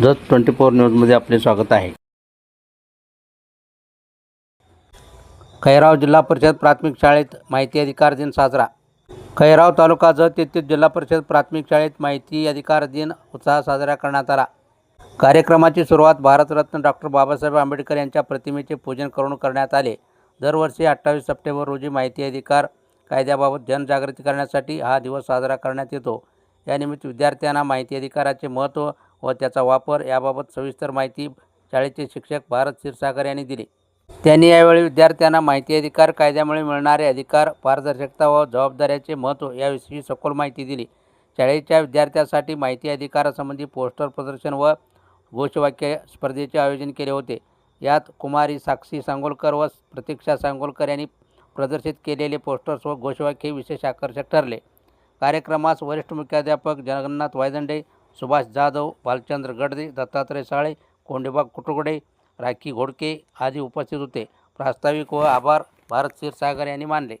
Jat twenty four न्यूजमध्ये आपले स्वागत आहे. खैराव जिल्हा परिषद प्राथमिक शाळेत माहिती अधिकार दिन साजरा. खैराव तालुका जत येथील जिल्हा परिषद प्राथमिक शाळेत माहिती अधिकार दिन उत्साह साजरा करण्यात आला. कार्यक्रमाची सुरुवात भारतरत्न डॉक्टर बाबासाहेब आंबेडकर यांच्या प्रतिमेचे पूजन करून करण्यात आले. दरवर्षी अठ्ठावीस सप्टेंबर रोजी माहिती अधिकार कायद्याबाबत जनजागृती करण्यासाठी हा दिवस साजरा करण्यात येतो. यानिमित्त विद्यार्थ्यांना माहिती अधिकाराचे महत्त्व व त्याचा वापर याबाबत सविस्तर माहिती शाळेचे शिक्षक भारत क्षीरसागर यांनी दिली. त्यांनी यावेळी विद्यार्थ्यांना माहिती अधिकार कायद्यामुळे मिळणारे अधिकार पारदर्शकता व जबाबदाऱ्याचे महत्त्व याविषयी सखोल माहिती दिली. शाळेच्या विद्यार्थ्यांसाठी माहिती अधिकारासंबंधी पोस्टर प्रदर्शन व घोषवाक्य स्पर्धेचे आयोजन केले होते. यात कुमारी साक्षी सांगोलकर व प्रतीक्षा सांगोलकर यांनी प्रदर्शित केलेले पोस्टर्स व घोषवाक्य विशेष आकर्षक ठरले. कार्यक्रमास वरिष्ठ मुख्याध्यापक जगन्नाथ वायदंडे सुभाष जाधव भालचंद्र गडदे दत्तात्रय साळे कोंडेबा कुटुकडे राखी घोडके आदी उपस्थित होते. प्रास्ताविक व आभार भारत क्षीरसागर यांनी मानले.